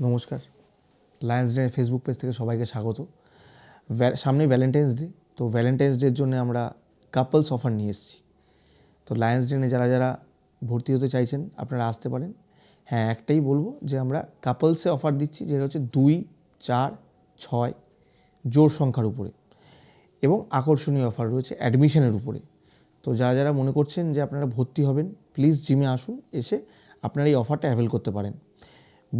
নমস্কার। Lions day Facebook page থেকে সবাইকে স্বাগত। সামনেই ভ্যালেন্টাইন্স ডে তো ভ্যালেন্টাইন্স ডের জন্য আমরা কাপলস অফার নিয়ে এসেছি। তো লায়ন্স ডেনে যারা যারা ভর্তি হতে চাইছেন, আপনারা আসতে পারেন। হ্যাঁ একটাই বলব যে আমরা কাপলসে অফার দিচ্ছি, যেটা হচ্ছে দুই, চার, ছয় জোর সংখ্যার উপরে। এবং আকর্ষণীয় অফার রয়েছে অ্যাডমিশনের উপরে। তো যারা যারা মনে করছেন যে আপনারা ভর্তি হবেন প্লিজ জিমে আসুন, এসে আপনারা এই অফারটা অ্যাভেল করতে পারেন।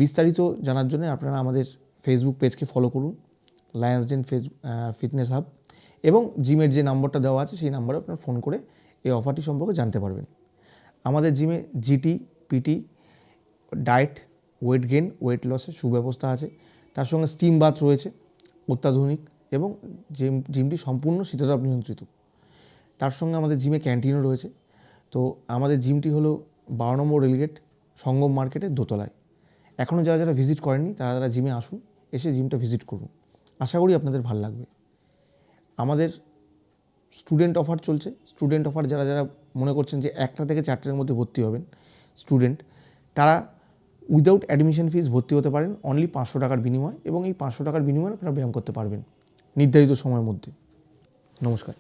বিস্তারিত জানার জন্য আপনারা আমাদের ফেসবুক পেজকে ফলো করুন Lions Den Face Fitness Hub এবং জিমের যে নাম্বারটা দেওয়া আছে সেই নাম্বারে আপনার ফোন করে এই অফারটি সম্পর্কে জানতে পারবেন। আমাদের জিমে GT PT diet weight gain weight লসের সুব্যবস্থা আছে। তার সঙ্গে স্টিম বাথ রয়েছে, অত্যাধুনিক এবং জিম জিমটি সম্পূর্ণ শীততাপ নিয়ন্ত্রিত। তার সঙ্গে আমাদের জিমে ক্যান্টিনও রয়েছে। তো আমাদের জিমটি হলো বারো নম্বর রেলগেট সঙ্গম মার্কেটের দোতলায়। এখনও যারা যারা ভিজিট করেনি তারা তারা জিমে আসুন, এসে জিমটা ভিজিট করুন। আশা করি আপনাদের ভালো লাগবে। আমাদের স্টুডেন্ট অফার চলছে। স্টুডেন্ট অফার যারা যারা মনে করছেন যে একটা থেকে চারটের মধ্যে ভর্তি হবেন, স্টুডেন্ট, তারা উইদাউট অ্যাডমিশন ফিস ভর্তি হতে পারেন, অনলি পাঁচশো টাকার বিনিময় এবং এই পাঁচশো টাকার বিনিময়ে আপনারা ব্যায়াম করতে পারবেন, নির্ধারিত সময়ের মধ্যে। নমস্কার।